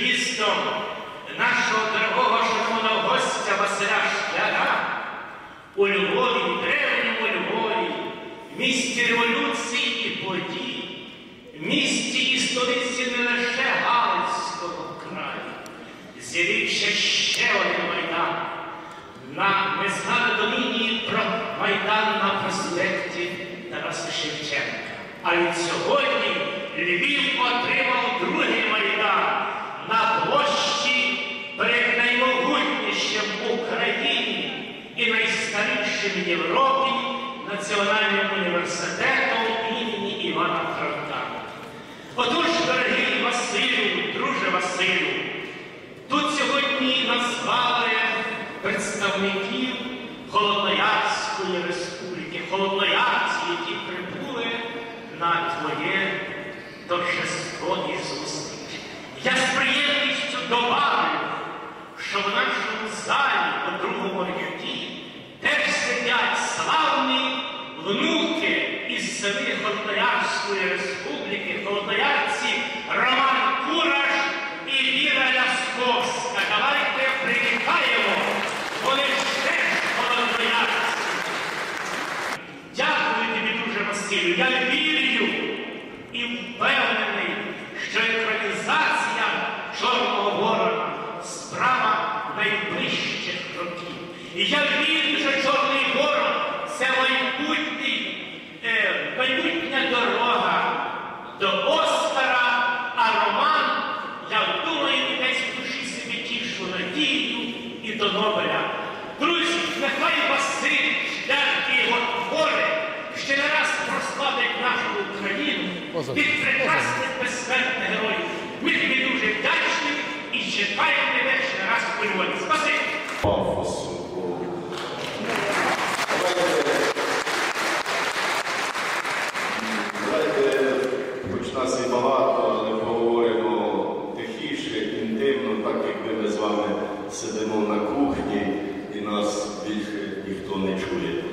місцем нашого дорогого шановного гостя Василя Шкляра у Львові, древньому Львові, місті революції і подій, місті і столиці не лише Галицького краю, з'явився ще один майдан. На, знали про майдан на проспекті Тараса Шевченка. А від сьогодні в Європі Національним університетом імені Івана Франка. Отож, дорогий Василю, друже Василю, тут сьогодні назвали представників Холодноярської республіки, холодноярці, які прибули на твоє торжество і зустріч. Я з приємністю добавлю, що в внуки із сини Холодноярської республіки, холодноярці Роман Кураш і Віра Лясковська. Давайте привітаємо. Вони теж холодноярці. Дякую тобі дуже, Василю. Я вірю і впевнений, що екранізація Чорного Ворона справа найближчих років. І я вірю, що Чорний і до Нобеля. Друзі, нехай Василь, шлях і його твори ще не раз прославлять нашу Україну від прекрасних безсмертних героїв. Ми тобі дуже вдячні і чекаємо тебе ще раз у Львові. Спасибі! Давайте, і багато, на кухні і нас більше ніхто не чує.